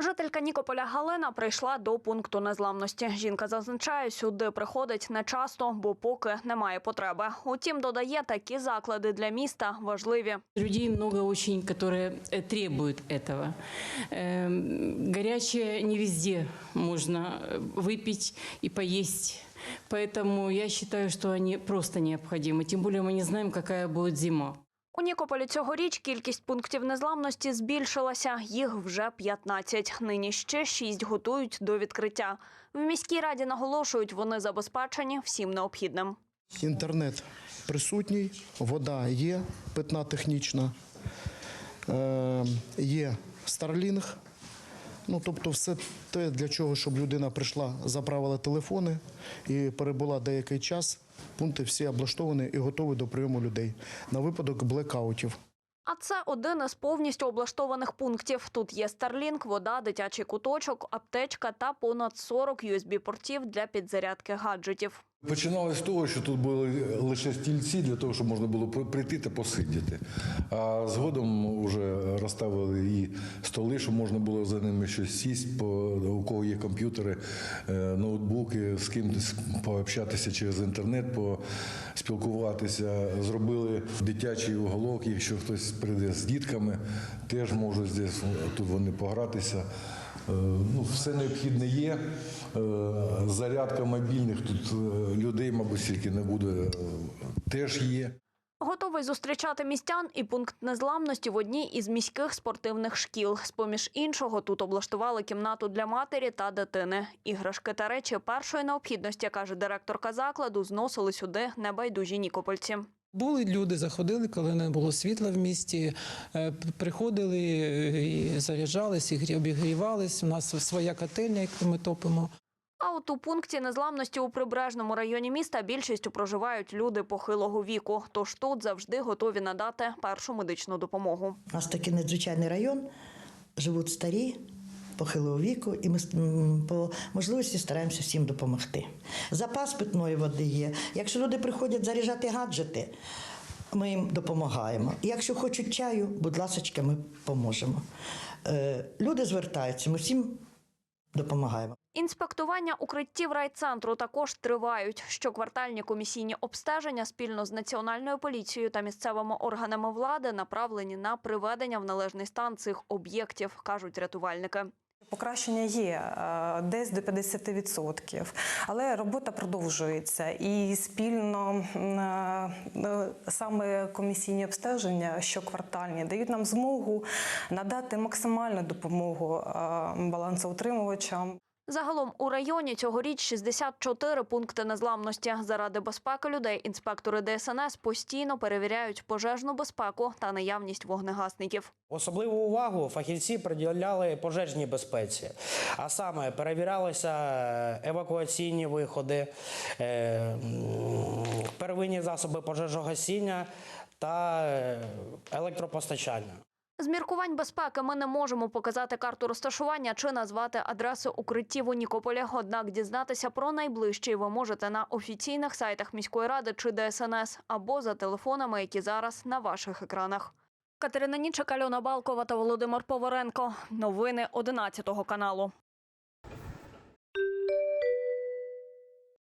Жителька Нікополя Галина прийшла до пункту незламності. Жінка зазначає, сюди приходить не часто, бо поки немає потреби. Утім, додає, такі заклади для міста важливі. Людей много очень, которые э, требуют этого. Эм, Горячее не везде можно э, выпить и поесть. Поэтому я считаю, что они просто необходимы. Тем более мы не знаем, какая будет зима. У Нікополі цьогоріч кількість пунктів незламності збільшилася. Їх вже 15. Нині ще 6 готують до відкриття. В міській раді наголошують, вони забезпечені всім необхідним. Інтернет присутній, вода є, питна технічна, е, є Starlink. Ну, тобто, все те, для чого, щоб людина прийшла, заправила телефони і перебула деякий час. Пункти всі облаштовані і готові до прийому людей на випадок блекаутів. А це один із повністю облаштованих пунктів. Тут є Starlink, вода, дитячий куточок, аптечка та понад 40 USB-портів для підзарядки гаджетів. Починалося з того, що тут були лише стільці для того, щоб можна було прийти та посидіти. А згодом вже розставили і столи, щоб можна було за ними щось сісти, у кого є комп'ютери, е, ноутбуки, з ким пообщатися через інтернет, поспілкуватися. Зробили дитячий уголок, якщо хтось прийде з дітками, теж можуть тут вони погратися. Е, Ну, все необхідне є. Зарядка мобільних тут е, людей, мабуть, стільки не буде, е, теж є. Готовий зустрічати містян і пункт незламності в одній із міських спортивних шкіл. З-поміж іншого, тут облаштували кімнату для матері та дитини. Іграшки та речі першої необхідності, каже директорка закладу, зносили сюди небайдужі нікопольці. Були люди, заходили, коли не було світла в місті, е, приходили і заряджались, і обігрівались. У нас своя котельня, яку ми топимо. А от у пункті незламності у прибережному районі міста більшістю проживають люди похилого віку. Тож тут завжди готові надати першу медичну допомогу. У нас такий надзвичайний район, живуть старі, похилого віку, і ми по можливості стараємося всім допомогти. Запас питної води є. Якщо люди приходять заряджати гаджети, ми їм допомагаємо. Якщо хочуть чаю, будь ласка, ми поможемо. Е, Люди звертаються, ми всім допомагаємо. Інспектування укриттів райцентру також тривають. Щоквартальні комісійні обстеження спільно з національною поліцією та місцевими органами влади направлені на приведення в належний стан цих об'єктів, кажуть рятувальники. Покращення є е, десь до 50%, але робота продовжується і спільно е, саме комісійні обстеження щоквартальні дають нам змогу надати максимальну допомогу е, балансоутримувачам. Загалом у районі цьогоріч 64 пункти незламності. Заради безпеки людей інспектори ДСНС постійно перевіряють пожежну безпеку та наявність вогнегасників. Особливу увагу фахівці приділяли пожежній безпеці, а саме перевірялися евакуаційні виходи, е, первинні засоби пожежогасіння та е, електропостачання. З міркувань безпеки ми не можемо показати карту розташування чи назвати адресу укриттів у Нікополі. Однак дізнатися про найближчий ви можете на офіційних сайтах міської ради чи ДСНС або за телефонами, які зараз на ваших екранах. Катерина Нічик, Альона Балкова та Володимир Поворенко. Новини 11 каналу.